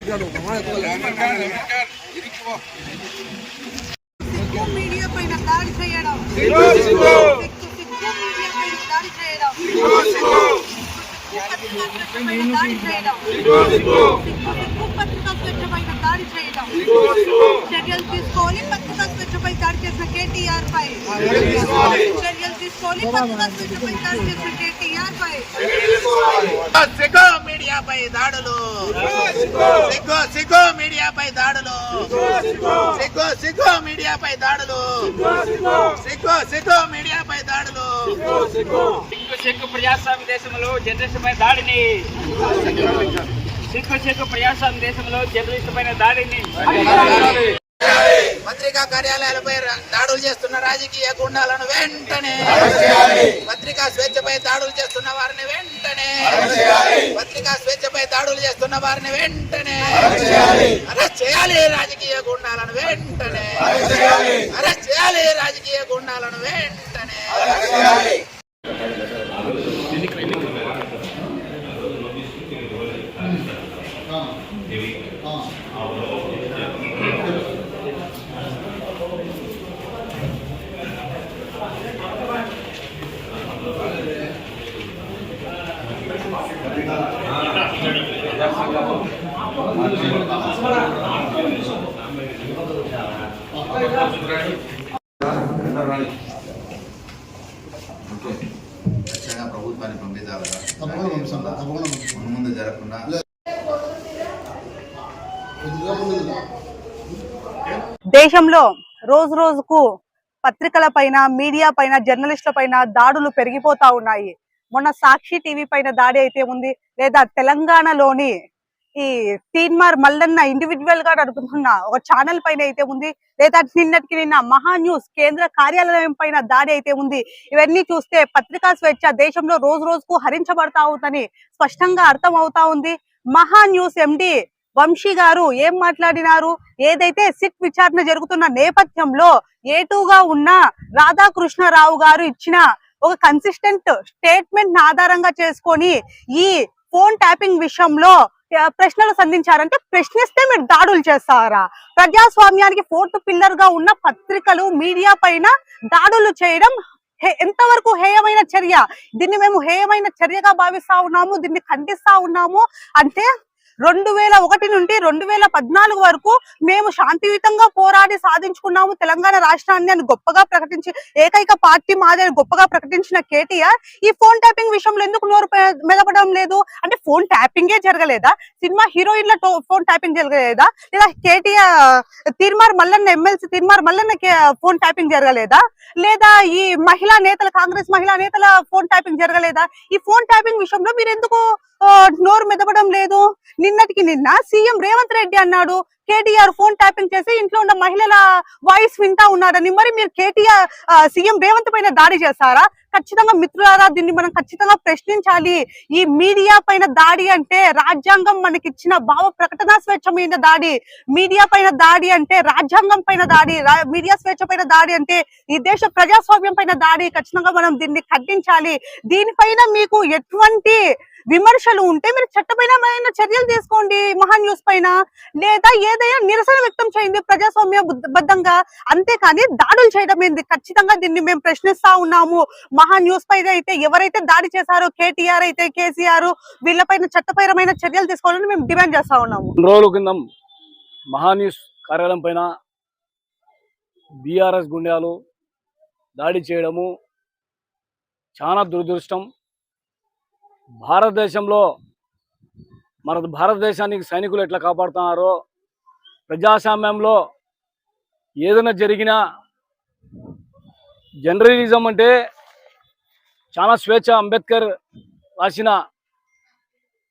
సిగ్గు మీడియా పైన దాడి చేయడం. దాడి చేయడం పత్రికా స్వేచ్ఛపైన దాడి చేయడం సిగ్గు పత్రికా స్వేచ్ఛపైన దాడి చేయడం చర్యలు తీసుకోవాలి. పత్రికా స్వేచ్ఛపై దాడి చేసిన కేటీఆర్ పై. చర్యలు తీసుకోవాలి. పత్రికా స్వేచ్ఛపై దాడి చేసిన కేటీఆర్ పై. సిగ్గు మీడియాపై దాడులు. సిగ్గు సిగ్గు మీడియాపై దాడులు. సిగ్గు సిగ్గు మీడియాపై దాడులు. సిగ్గు సిగ్గు మీడియాపై దాడులు. సిగ్గు సిగ్గు ప్రజాస్వామ్య దేశంలో జర్నలిస్ట్ పైన దాడిని. సిగ్గు సిగ్గు ప్రజాస్వామ్య దేశంలో జర్నలిస్ట్ దాడిని పత్రికా కార్యాలయాలపై దాడులు చేస్తున్న రాజకీయ గుండాలను వెంటనే పత్రికా స్వేచ్ఛపై దాడులు చేస్తున్న వారిని వెంటనే పత్రికా స్వేచ్ఛపై దాడులు చేస్తున్న వారిని వెంటనే అరెస్ట్ చేయాలి రాజకీయ గుండాలను వెంటనే అరెస్ట్ చేయాలి రాజకీయ గుండాలను వెంటనే ఖచ్చితంగా ప్రభుత్వాన్ని ముందు జరగకుండా దేశంలో రోజు రోజుకు పత్రికల పైన మీడియా పైన జర్నలిస్టుల పైన దాడులు పెరిగిపోతా ఉన్నాయి. మొన్న సాక్షి టీవీ పైన దాడి అయితే ఉంది. లేదా తెలంగాణలోని ఈ తీన్మార్ మల్లన్న ఇండివిజువల్గా నడుపుతున్న ఒక ఛానల్ పైన అయితే ఉంది. లేదా నిన్నటికి నిన్న మహా న్యూస్ కేంద్ర కార్యాలయం పైన దాడి అయితే ఉంది. ఇవన్నీ చూస్తే పత్రికా స్వేచ్ఛ దేశంలో రోజు రోజుకు హరించబడతా ఉందని స్పష్టంగా అర్థం అవుతా ఉంది. మహా న్యూస్ ఎండి వంశీ గారు ఏం మాట్లాడినారు? ఏదైతే సిట్ విచారణ జరుగుతున్న నేపథ్యంలో ఏటూగా ఉన్న రాధాకృష్ణరావు గారు ఇచ్చిన ఒక కన్సిస్టెంట్ స్టేట్మెంట్ ఆధారంగా చేసుకొని ఈ ఫోన్ ట్యాపింగ్ విషయంలో ప్రశ్నలు సంధించారంటే ప్రశ్నిస్తే మీరు దాడులు చేస్తారా? ప్రజాస్వామ్యానికి ఫోర్త్ పిల్లర్గా ఉన్న పత్రికలు మీడియా పైన దాడులు చేయడం హే- ఎంతవరకు హేయమైన చర్య? దీన్ని మేము హేయమైన చర్యగా భావిస్తా ఉన్నాము దీన్ని ఖండిస్తా ఉన్నాము అంటే రెండు వేల ఒకటి నుండి రెండు వేల పద్నాలుగు వరకు మేము శాంతియుతంగా పోరాడి సాధించుకున్నాము తెలంగాణ రాష్ట్రాన్ని అని గొప్పగా ప్రకటించి ఏకైక పార్టీ మాదే గొప్పగా ప్రకటించిన కేటీఆర్. ఈ ఫోన్ ట్యాపింగ్ విషయంలో ఎందుకు నోరు మెదపడం లేదు? అంటే ఫోన్ ట్యాపింగే జరగలేదా? సినిమా హీరోయిన్ల ఫోన్ ట్యాపింగ్ జరగలేదా? లేదా కేటీఆర్ తీర్మార్ మల్లన్న ఎమ్మెల్సీ తీర్మార్ మల్లన్న కే- ఫోన్ ట్యాపింగ్ జరగలేదా? లేదా ఈ మహిళా నేతల కాంగ్రెస్ మహిళా నేతల ఫోన్ ట్యాపింగ్ జరగలేదా? ఈ ఫోన్ ట్యాపింగ్ విషయంలో మీరు ఎందుకు నోరు మెదపడం లేదు? నిన్నటికి నిన్న సీఎం రేవంత్ రెడ్డి అన్నాడు కేటీఆర్ ఫోన్ ట్యాపింగ్ చేసి ఇంట్లో ఉన్న మహిళల వాయిస్ వింటా ఉన్నారని మరి మీరు కేటీఆర్ సీఎం రేవంత్ పైన దాడి చేస్తారా? ఖచ్చితంగా మిత్రులారా దీన్ని మనం ఖచ్చితంగా ప్రశ్నించాలి. ఈ మీడియా పైన దాడి అంటే రాజ్యాంగం మనకి ఇచ్చిన భావ ప్రకటన స్వేచ్ఛ మీద దాడి. మీడియా పైన దాడి అంటే రాజ్యాంగం పైన దాడి. మీడియా స్వేచ్ఛ పైన దాడి అంటే ఈ దేశ ప్రజాస్వామ్యం పైన దాడి. ఖచ్చితంగా మనం దీన్ని ఖండించాలి. దీనిపైన మీకు ఎటువంటి విమర్శలు ఉంటే మీరు చట్టపరమైన చర్యలు తీసుకోండి మహా న్యూస్ పైన. లేదా ఏదైనా నిరసన వ్యక్తం చేయండి ప్రజాస్వామ్య బద్దంగా బద్ధంగా. అంతేకాని దాడులు చేయడం ఏంది? ఖచ్చితంగా దీన్ని మేము ప్రశ్నిస్తా ఉన్నాము. మహా న్యూస్ పైన అయితే ఎవరైతే దాడి చేశారో కేటీఆర్ అయితే కేసీఆర్ వీళ్ళపైన చట్టపరమైన చర్యలు తీసుకోవాలని మేము డిమాండ్ చేస్తా ఉన్నాము. రోజుల కింద మహాన్యూస్ కార్యాలయం పైన బీఆర్ఎస్ గుండెలు దాడి చేయడము చాలా దురదృష్టం. భారతదేశంలో మన భారతదేశానికి సైనికులు ఎట్లా కాపాడుతున్నారో ప్రజాస్వామ్యంలో ఏదైనా జరిగినా జర్నలిజం అంటే చాలా స్వేచ్ఛ. అంబేద్కర్ రాసిన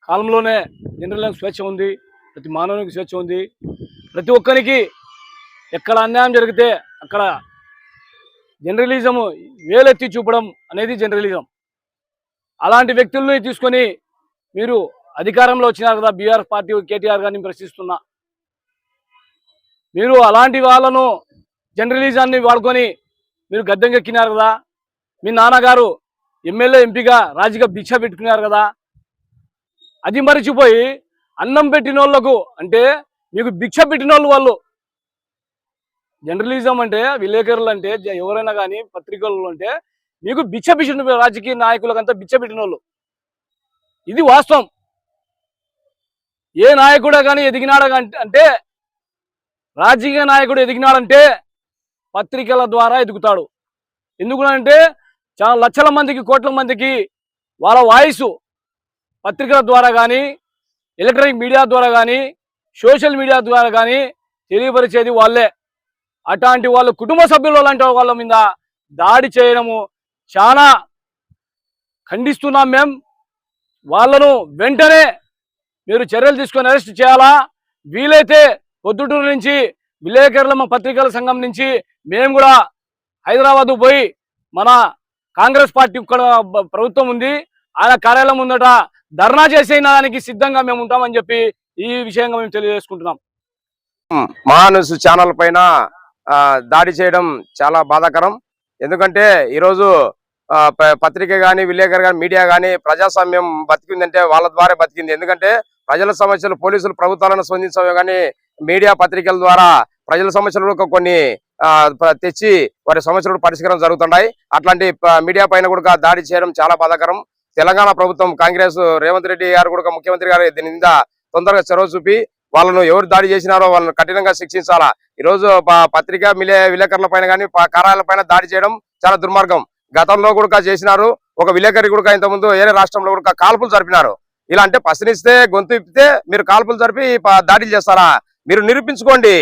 కాలంలోనే జర్నలిజం స్వేచ్ఛ ఉంది ప్రతి మానవునికి స్వేచ్ఛ ఉంది. ప్రతి ఒక్కరికి ఎక్కడ అన్యాయం జరిగితే అక్కడ జర్నలిజము వేలెత్తి చూపడం అనేది జర్నలిజం అలాంటి వ్యక్తుల్ని తీసుకొని మీరు అధికారంలో వచ్చినారు కదా బీఆర్ పార్టీ కేటీఆర్ గారిని ప్రశ్నిస్తున్నా. మీరు అలాంటి వాళ్ళను జర్నలిజాన్ని వాడుకొని మీరు గద్దెంకెక్కినారు కదా మీ నాన్నగారు ఎమ్మెల్యే ఎంపీగా రాజకీయ భిక్ష పెట్టుకున్నారు కదా అది మరిచిపోయి అన్నం పెట్టిన వాళ్ళకు అంటే మీకు భిక్ష పెట్టిన వాళ్ళు వాళ్ళు. జర్నలిజం అంటే విలేకరులు అంటే ఎవరైనా కానీ పత్రికలు అంటే మీకు బిచ్చబిచ్చిన రాజకీయ నాయకులకంతా బిచ్చబెట్టిన వాళ్ళు ఇది వాస్తవం. ఏ నాయకుడే కానీ ఎదిగినాడ అంటే రాజకీయ నాయకుడు ఎదిగినాడంటే పత్రికల ద్వారా ఎదుగుతాడు. ఎందుకంటే చాలా లక్షల మందికి కోట్ల మందికి వాళ్ళ వాయిస్ పత్రికల ద్వారా కానీ ఎలక్ట్రానిక్ మీడియా ద్వారా కానీ సోషల్ మీడియా ద్వారా కానీ తెలియపరిచేది వాళ్ళే. అట్లాంటి వాళ్ళ కుటుంబ సభ్యులు లాంటి వాళ్ళ మీద దాడి చేయడము చాలా ఖండిస్తున్నాం మేము వాళ్ళను వెంటనే మీరు చర్యలు తీసుకొని అరెస్ట్ చేయాలా? వీలైతే పొద్దుటూరు నుంచి విలేకరుల పత్రికల సంఘం నుంచి మేము కూడా హైదరాబాద్ పోయి మన కాంగ్రెస్ పార్టీ ప్రభుత్వం ఉంది. ఆయన కార్యాలయం ముందట ధర్నా చేసిన దానికి సిద్ధంగా మేము ఉంటామని చెప్పి ఈ విషయంగా మేము తెలియజేసుకుంటున్నాం. మహాన్యూస్ ఛానల్ పైన దాడి చేయడం చాలా బాధాకరం. ఎందుకంటే ఈరోజు పత్రిక కానీ విలేకరు కానీ మీడియా కానీ ప్రజాస్వామ్యం బతికిందంటే వాళ్ళ ద్వారా బతికింది. ఎందుకంటే ప్రజల సమస్యలు పోలీసులు ప్రభుత్వాలను స్పందించమే కానీ మీడియా పత్రికల ద్వారా ప్రజల సమస్యలు కొన్ని ఆ, తెచ్చి వారి సమస్యలు పరిష్కారం జరుగుతున్నాయి అట్లాంటి మీడియా పైన కూడా దాడి చేయడం చాలా బాధాకరం. తెలంగాణ ప్రభుత్వం కాంగ్రెస్ రేవంత్ రెడ్డి గారు కూడా ముఖ్యమంత్రి గారు దీని మీద తొందరగా చొరవ చూపి వాళ్ళను ఎవరు దాడి చేసినారో వాళ్ళని కఠినంగా శిక్షించాలా. ఈ రోజు పత్రికా మిలే విలేకరుల పైన కానీ కార్యాలయాల పైన దాడి చేయడం చాలా దుర్మార్గం. గతంలో కూడా చేసినారు. ఒక విలేకరి కూడా ఇంతకుముందు ఏరే రాష్ట్రంలో కూడా కాల్పులు జరిపినారు. ఇలా అంటే పసినిస్తే గొంతు ఇప్పితే మీరు కాల్పులు జరిపి దాడులు చేస్తారా? మీరు నిరూపించుకోండి.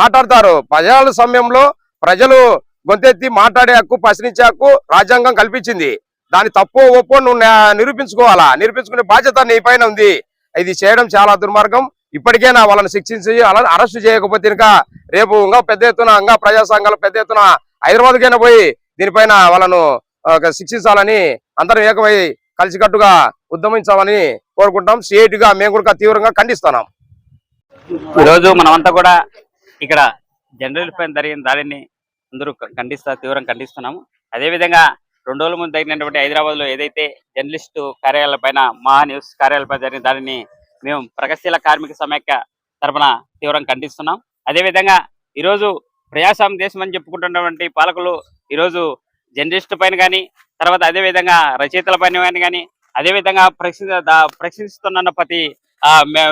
మాట్లాడతారు. ప్రజల సమయంలో ప్రజలు గొంతెత్తి మాట్లాడే హక్కు ప్రశ్నించే హక్కు రాజ్యాంగం కల్పించింది. దాని తప్పు ఒప్పో నువ్వు నిరూపించుకోవాలా? నిరూపించుకునే బాధ్యత నీ పైన ఉంది. ఇది చేయడం చాలా దుర్మార్గం. ఇప్పటికే నా వాళ్ళని శిక్షించి వాళ్ళని అరెస్ట్ చేయకపోతే ఇంకా రేపు ఇంకా పెద్ద ఎత్తున ఇంకా ప్రజా సంఘాలు పెద్ద ఎత్తున హైదరాబాద్కైనా పోయి దీనిపైన వాళ్ళను శిక్షించాలని అందరం ఏకమై కలిసికట్టుగా ఉద్యమించాలని కోరుకుంటాం. సిఐటి గా మేము కూడా తీవ్రంగా ఖండిస్తున్నాం. ఈరోజు మనమంతా కూడా ఇక్కడ జనరల్ పైన జరిగిన దాడిని అందరూ ఖండిస్తా తీవ్రంగా ఖండిస్తున్నాము. అదేవిధంగా రెండు రోజుల ముందు జరిగినటువంటి హైదరాబాద్లో ఏదైతే జర్నలిస్టు కార్యాలయాల పైన మహా న్యూస్ కార్యాలయాలపై జరిగిన దాడిని మేము ప్రగతిశీల కార్మిక సమైక్య తరపున తీవ్రంగా ఖండిస్తున్నాం. అదేవిధంగా ఈరోజు ప్రజాస్వామ్య దేశం అని చెప్పుకుంటున్నటువంటి పాలకులు ఈరోజు జర్నలిస్టు పైన కానీ తర్వాత అదేవిధంగా రచయితల పైన కానీ అదేవిధంగా ప్రశ్న ప్రశ్నిస్తున్న ప్రతి ఆ, మే-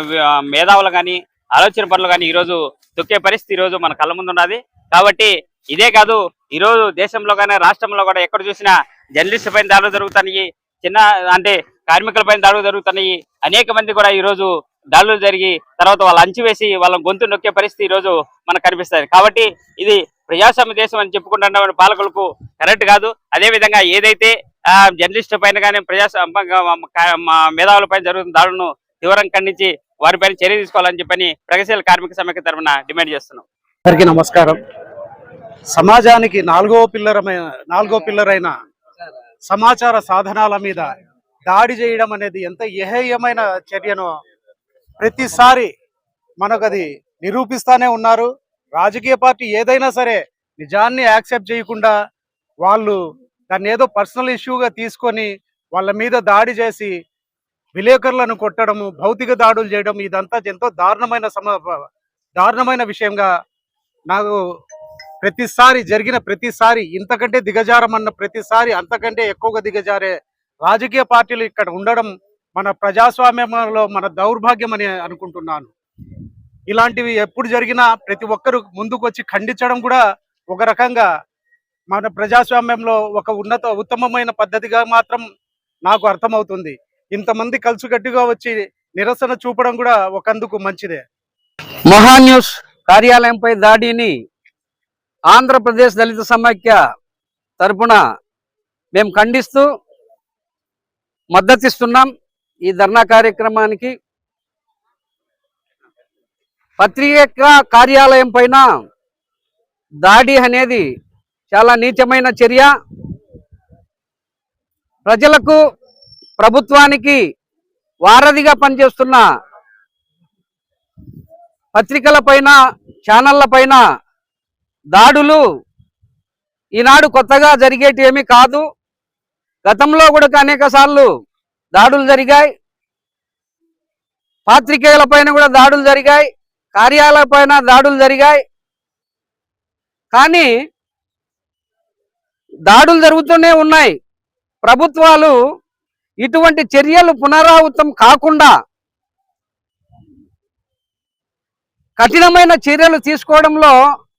మేధావులు కానీ ఆలోచన పనులు కానీ ఈరోజు తొక్కే పరిస్థితి ఈరోజు మన కళ్ళ ముందు ఉన్నది. కాబట్టి ఇదే కాదు ఈరోజు దేశంలో కానీ రాష్ట్రంలో కూడా ఎక్కడ చూసినా జర్నలిస్ట్ పైన దాడులు జరుగుతున్నాయి చిన్న అంటే కార్మికుల పైన దాడులు జరుగుతున్నాయి. అనేక మంది కూడా ఈరోజు దాడులు జరిగి తర్వాత వాళ్ళు అంచివేసి వాళ్ళ గొంతు నొక్కే పరిస్థితి ఈరోజు మనకు కనిపిస్తుంది. కాబట్టి ఇది ప్రజాస్వామ్య దేశం అని చెప్పుకుంటున్న పాలకులకు కరెక్ట్ కాదు. అదే విధంగా ఏదైతే జర్నలిస్టు జర్నలిస్ట్ పైన కానీ ప్రజాస్వామ్య మేధావుల పైన జరుగుతున్న దాడులను తీవ్రంగా ఖండించి వారిపైన చర్య తీసుకోవాలని చెప్పని ప్రగతిశీల కార్మిక సమైక్య తరఫున డిమాండ్ చేస్తున్నాం. అందరికీ నమస్కారం. సమాజానికి నాలుగో పిల్లరమైన నాలుగో పిల్లరైన సమాచార సాధనాల మీద దాడి చేయడం అనేది ఎంత ఏహేయమైన చర్యను ప్రతిసారి మనకు అది నిరూపిస్తానే ఉన్నారు. రాజకీయ పార్టీ ఏదైనా సరే నిజాన్ని యాక్సెప్ట్ చేయకుండా వాళ్ళు దాన్ని ఏదో పర్సనల్ ఇష్యూగా తీసుకొని వాళ్ళ మీద దాడి చేసి విలేకరులను కొట్టడము భౌతిక దాడులు చేయడం ఇదంతా ఎంతో దారుణమైన సమ దారుణమైన విషయంగా నాకు ప్రతిసారి జరిగిన ప్రతిసారి ఇంతకంటే దిగజారమన్న ప్రతిసారి అంతకంటే ఎక్కువగా దిగజారే రాజకీయ పార్టీలు ఇక్కడ ఉండడం మన ప్రజాస్వామ్యంలో మన దౌర్భాగ్యం అని అనుకుంటున్నాను. ఇలాంటివి ఎప్పుడు జరిగినా ప్రతి ఒక్కరు ముందుకు వచ్చి ఖండించడం కూడా ఒక రకంగా మన ప్రజాస్వామ్యంలో ఒక ఉన్నత ఉత్తమమైన పద్ధతిగా మాత్రం నాకు అర్థమవుతుంది. ఇంతమంది కలిసికట్టుగా వచ్చి నిరసన చూపడం కూడా ఒకందుకు మంచిదే. మహాన్యూస్ కార్యాలయంపై దాడిని ఆంధ్రప్రదేశ్ దళిత సమాఖ్య తరపున మేము ఖండిస్తూ మద్దతిస్తున్నాం. ఈ ధర్నా కార్యక్రమానికి పత్రిక కార్యాలయం పైన దాడి అనేది చాలా నీచమైన చర్య. ప్రజలకు ప్రభుత్వానికి వారధిగా పనిచేస్తున్న పత్రికల పైన ఛానళ్ళ పైన దాడులు ఈనాడు కొత్తగా జరిగేటి ఏమీ కాదు. గతంలో కూడా అనేక సార్లు దాడులు జరిగాయి. పాత్రికేయుల పైన కూడా దాడులు జరిగాయి. కార్యాలయ పైన దాడులు జరిగాయి. కానీ దాడులు జరుగుతూనే ఉన్నాయి. ప్రభుత్వాలు ఇటువంటి చర్యలు పునరావృతం కాకుండా కఠినమైన చర్యలు తీసుకోవడంలో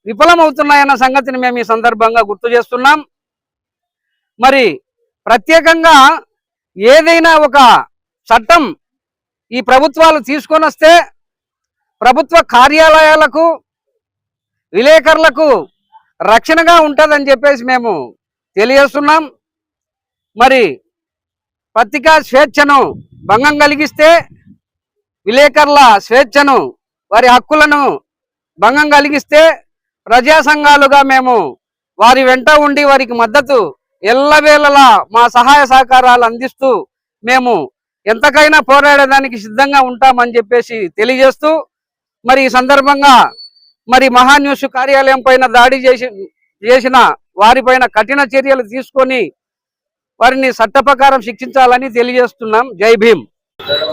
విఫలమవుతున్నాయన్న సంగతిని మేము ఈ సందర్భంగా గుర్తు చేస్తున్నాం. మరి ప్రత్యేకంగా ఏదైనా ఒక చట్టం ఈ ప్రభుత్వాలు తీసుకొని వస్తే ప్రభుత్వ కార్యాలయాలకు విలేకరులకు రక్షణగా ఉంటుందని చెప్పేసి మేము తెలియజేస్తున్నాం. మరి పత్రికా స్వేచ్ఛను భంగం కలిగిస్తే విలేకరుల స్వేచ్ఛను వారి హక్కులను భంగం కలిగిస్తే ప్రజా సంఘాలుగా మేము వారి వెంట ఉండి వారికి మద్దతు ఎల్లవేళలా మా సహాయ సహకారాలు అందిస్తూ మేము ఎంతకైనా పోరాడడానికి సిద్ధంగా ఉంటామని చెప్పేసి తెలియజేస్తూ మరి ఈ సందర్భంగా మరి మహాన్యూస్ కార్యాలయం పైన దాడి చేసి చేసిన వారిపైన కఠిన చర్యలు తీసుకొని వారిని చట్ట ప్రకారం శిక్షించాలని తెలియజేస్తున్నాం. జై భీమ్.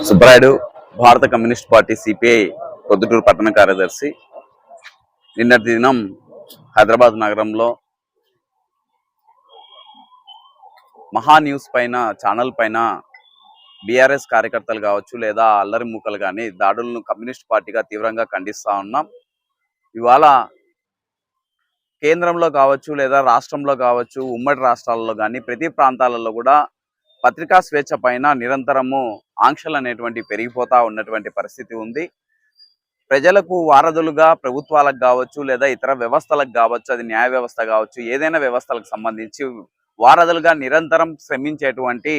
సుబ్బరాయుడు భారత కమ్యూనిస్ట్ పార్టీ సిపిఐ పొద్దుటూరు పట్టణ కార్యదర్శి. నిన్నటి దినం హైదరాబాద్ నగరంలో మహా న్యూస్ పైన ఛానల్ పైన బీఆర్ఎస్ కార్యకర్తలు కావచ్చు లేదా అల్లరి మూకలు కానీ దాడులను కమ్యూనిస్ట్ పార్టీగా తీవ్రంగా ఖండిస్తూ ఉన్నాం. ఇవాళ కేంద్రంలో కావచ్చు లేదా రాష్ట్రంలో కావచ్చు ఉమ్మడి రాష్ట్రాలలో కానీ ప్రతి ప్రాంతాలలో కూడా పత్రికా స్వేచ్ఛ పైన నిరంతరము ఆంక్షలు అనేటువంటి పెరిగిపోతా ఉన్నటువంటి పరిస్థితి ఉంది. ప్రజలకు వారధులుగా ప్రభుత్వాలకు కావచ్చు లేదా ఇతర వ్యవస్థలకు కావచ్చు అది న్యాయ వ్యవస్థ కావచ్చు ఏదైనా వ్యవస్థలకు సంబంధించి వారధులుగా నిరంతరం శ్రమించేటువంటి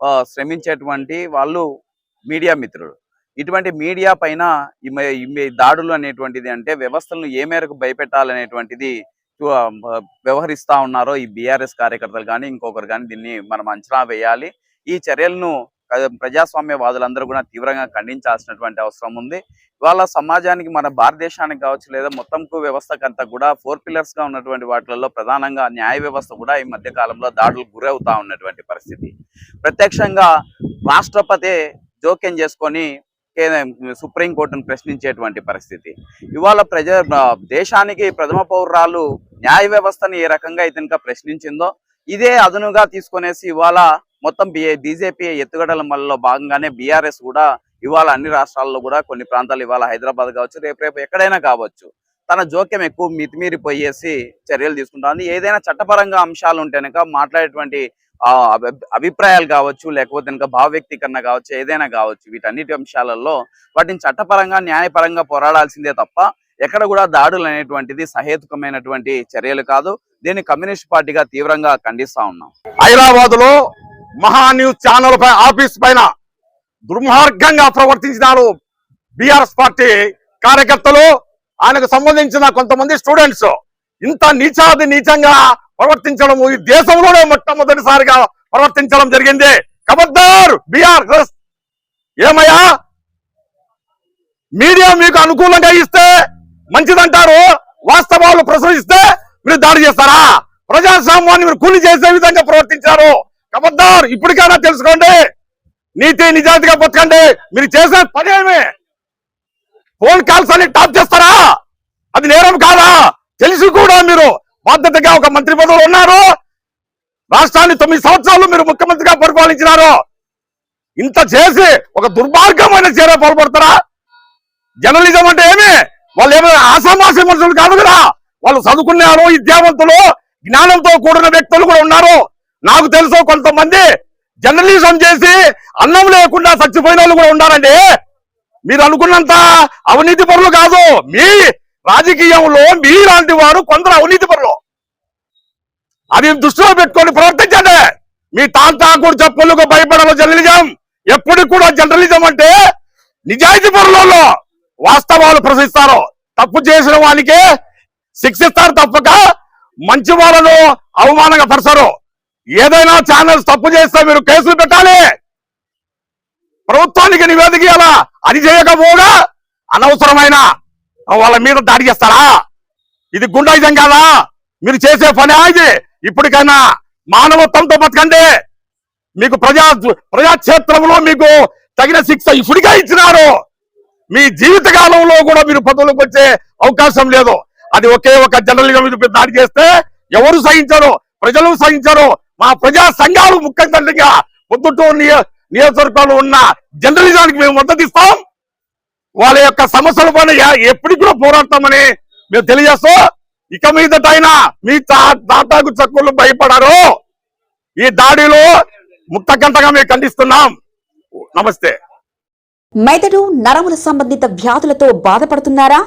ఆ, శ్రమించేటువంటి వాళ్ళు మీడియా మిత్రులు. ఇటువంటి మీడియా పైన దాడులు అనేటువంటిది అంటే వ్యవస్థలను ఏ మేరకు భయపెట్టాలనేటువంటిది వ్యవహరిస్తూ వ్యవహరిస్తా ఉన్నారో ఈ బీఆర్ఎస్ కార్యకర్తలు కానీ ఇంకొకరు కానీ దీన్ని మనం అంచనా వేయాలి. ఈ చర్యలను ప్రజాస్వామ్యవాదులందరూ కూడా తీవ్రంగా ఖండించాల్సినటువంటి అవసరం ఉంది. ఇవాళ సమాజానికి మన భారతదేశానికి కావచ్చు లేదా మొత్తంకు వ్యవస్థకు అంతా కూడా ఫోర్ పిల్లర్స్గా ఉన్నటువంటి వాటిలలో ప్రధానంగా న్యాయ వ్యవస్థ కూడా ఈ మధ్య కాలంలో దాడులకు గురవుతా ఉన్నటువంటి పరిస్థితి. ప్రత్యక్షంగా రాష్ట్రపతి జోక్యం చేసుకొని సుప్రీంకోర్టును ప్రశ్నించేటువంటి పరిస్థితి. ఇవాళ ప్రజ దేశానికి ప్రథమ పౌరాలు న్యాయ వ్యవస్థని ఏ రకంగా ఇతనిక ప్రశ్నించిందో ఇదే అదునుగా తీసుకొనేసి ఇవాళ మొత్తం బీజేపీ ఎత్తుగడల మళ్ళలో భాగంగానే బీఆర్ఎస్ కూడా ఇవాళ అన్ని రాష్ట్రాల్లో కూడా కొన్ని ప్రాంతాలు ఇవాళ హైదరాబాద్ కావచ్చు రేపు రేపు ఎక్కడైనా కావచ్చు తన జోక్యం ఎక్కువ మితిమీరిపోయేసి చర్యలు తీసుకుంటుంది. ఏదైనా చట్టపరంగా అంశాలు ఉంటే కనుక మాట్లాడేటువంటి అభిప్రాయాలు కావచ్చు లేకపోతే కనుక భావవ్యక్తీకరణ కావచ్చు ఏదైనా కావచ్చు వీటన్నిటి అంశాలలో వాటిని చట్టపరంగా న్యాయపరంగా పోరాడాల్సిందే తప్ప ఎక్కడ కూడా దాడులు అనేటువంటిది సహేతుకమైనటువంటి చర్యలు కాదు. దీన్ని కమ్యూనిస్ట్ పార్టీగా తీవ్రంగా ఖండిస్తా ఉన్నాం. హైదరాబాద్లో మహా న్యూస్ ఛానల్ పై ఆఫీస్ పైన దుర్మార్గంగా ప్రవర్తించినారు బిఆర్ఎస్ పార్టీ కార్యకర్తలు. ఆయనకు సంబంధించిన కొంతమంది స్టూడెంట్స్ ఇంత నీచాది నీచంగా ప్రవర్తించడం ఈ దేశంలోనే మొట్టమొదటిసారిగా ప్రవర్తించడం జరిగింది. కబద్దార్ బీఆర్ఎస్ ఏమయ్యా? మీడియా మీకు అనుకూలంగా ఇస్తే మంచిదంటారు. వాస్తవాలు ప్రసరిస్తే మీరు దాడి చేస్తారా? ప్రజాస్వామ్యాన్ని మీరు కూలి చేసే విధంగా ప్రవర్తించారు కబద్దార్ ఇప్పటికైనా తెలుసుకోండి. నీతి నిజాయితీగా బతకండి. మీరు చేసే పనేమే ఫోన్ కాల్స్ అన్ని టాప్ చేస్తారా? అది నేరం కాదా? తెలిసి కూడా మీరు బాధ్యతగా ఒక మంత్రి పదవులు ఉన్నారు. రాష్ట్రాన్ని తొమ్మిది సంవత్సరాలు మీరు ముఖ్యమంత్రిగా పరిపాలించినారు. ఇంత చేసి ఒక దుర్మార్గమైన చీర పాల్పడతారా? జర్నలిజం అంటే ఏమి? వాళ్ళు ఏమైనా ఆసామాసి మనుషులు కాదు కదా. వాళ్ళు చదువుకున్నారు విద్యావంతులు జ్ఞానంతో కూడిన వ్యక్తులు కూడా ఉన్నారు. నాకు తెలుసు కొంతమంది జర్నలిజం చేసి అన్నం లేకుండా చచ్చిపోయిన వాళ్ళు కూడా ఉన్నారండి మీరు అనుకున్నంత అవినీతి పరులు కాదు. మీ రాజకీయంలో మీలాంటి వారు కొందరు అవినీతి పరులు. అది దృష్టిలో పెట్టుకొని ప్రవర్తించండి. మీ తాంతాకుడు చెప్పులకు భయపడవు జర్నలిజం. ఎప్పటికి కూడా జర్నలిజం అంటే నిజాయితీ పరులలో వాస్తవాలు ప్రశ్నిస్తారు. తప్పు చేసిన వానికి శిక్షిస్తారు తప్పక. మంచి వాళ్ళను అవమానంగా పరచరు. ఏదైనా ఛానల్స్ తప్పు చేస్తే మీరు కేసులు పెట్టాలి. ప్రభుత్వానికి నివేదిక ఇవ్వాలా? అది చేయకపోగా అనవసరమైన వాళ్ళ మీద దాడి చేస్తారా? ఇది గుండాయిజం కాదా? మీరు చేసే పని ఇది. ఇప్పటికైనా మానవత్వంతో బతకండి. మీకు ప్రజా ప్రజాక్షేత్రంలో మీకు తగిన శిక్ష ఇప్పుడుగా ఇచ్చినారు. మీ జీవిత కాలంలో కూడా మీరు పదవులకు వచ్చే అవకాశం లేదు. అది ఒకే ఒక జనరల్గా మీద దాడి చేస్తే ఎవరు సహించరు. ప్రజలు సహించరు. మా ప్రజా సంఘాలు ముఖ్యంగా పొద్దుటూరు నియ నియోజకవర్గంలో ఉన్న జర్నలిజానికి మేము మద్దతు ఇస్తాం. వాళ్ళ యొక్క సమస్యల పైన ఎప్పటికి కూడా పోరాడతామని మేము తెలియజేస్తూ ఇక మీదటైనా మీ తా- తాటాకు చక్కులు భయపడారు. ఈ దాడిలో ముక్త గంటగా మేము ఖండిస్తున్నాం. నమస్తే. మెదడు నరముల సంబంధిత వ్యాధులతో బాధపడుతున్నారా?